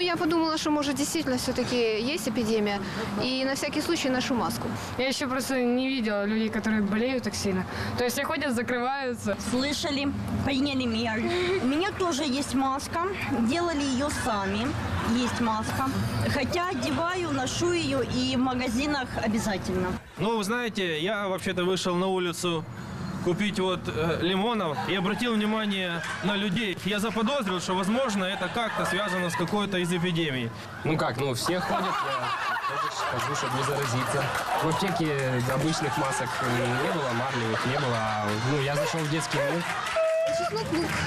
Я подумала, что может действительно все-таки есть эпидемия, и на всякий случай ношу маску. Я еще просто не видела людей, которые болеют так сильно. То есть все ходят, закрываются. Слышали, приняли меры. У меня тоже есть маска. Делали ее сами. Есть маска. Хотя одеваю, ношу ее и в магазинах обязательно. Ну, вы знаете, я вообще-то вышел на улицу купить вот э, лимонов и обратил внимание на людей. Я заподозрил, что, возможно, это как-то связано с какой-то из эпидемий. Ну как, ну все ходят, я хожу, чтобы не заразиться. В аптеке обычных масок не было, марлевых не было. А, Ну, я зашел в детский мир.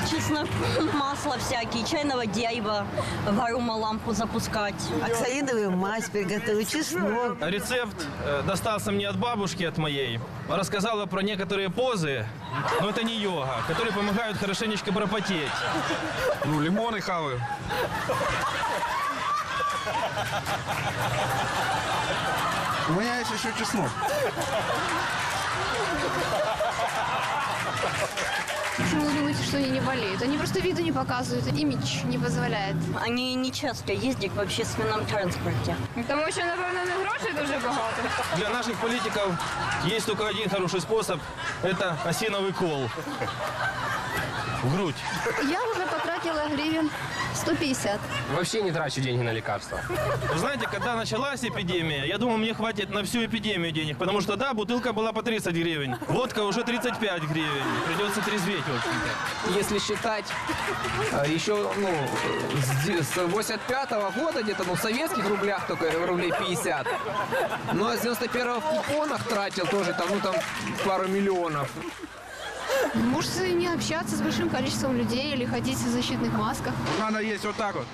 Честно, масло всякие, чайного дерева, в аромалампу запускать. Оксалиновую мазь приготовить, чеснок. Рецепт э, достался мне от бабушки, от моей. Рассказала про некоторые позы, но это не йога, которые помогают хорошенечко пропотеть. Ну, лимоны хаваю. У меня есть еще чеснок. Почему вы думаете, что они не болеют? Они просто виду не показывают, имидж не позволяет. Они не часто ездят в общественном транспорте. Тому що, напевно, не грошей дуже багато. Для наших политиков есть только один хороший способ – это осиновый кол. В грудь. Я уже потратила гривен 150. Вообще не трачу деньги на лекарства. Вы знаете, когда началась эпидемия, я думал, мне хватит на всю эпидемию денег, потому что, да, бутылка была по 30 гривен, водка уже 35 гривен, придется трезветь, в общем-то. если считать э, еще ну, с де- с 85 года где-то, ну, в советских рублях только рублей 50. Ну, а с 91 в купонах тратил тоже там, ну, там пару миллионов. Может, не общаться с большим количеством людей или ходить в защитных масках. Надо есть вот так вот.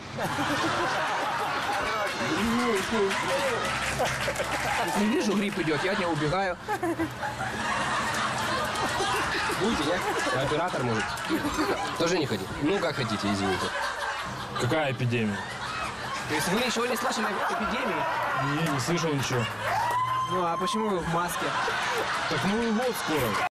Если вижу, грипп идет, я от него убегаю. Будете? А оператор может? Тоже не ходить? Ну, как хотите, извините. Какая эпидемия? То есть вы еще не слышали о эпидемии? Не, не слышал ничего. Ну, а почему вы в маске? Так Новый год скоро.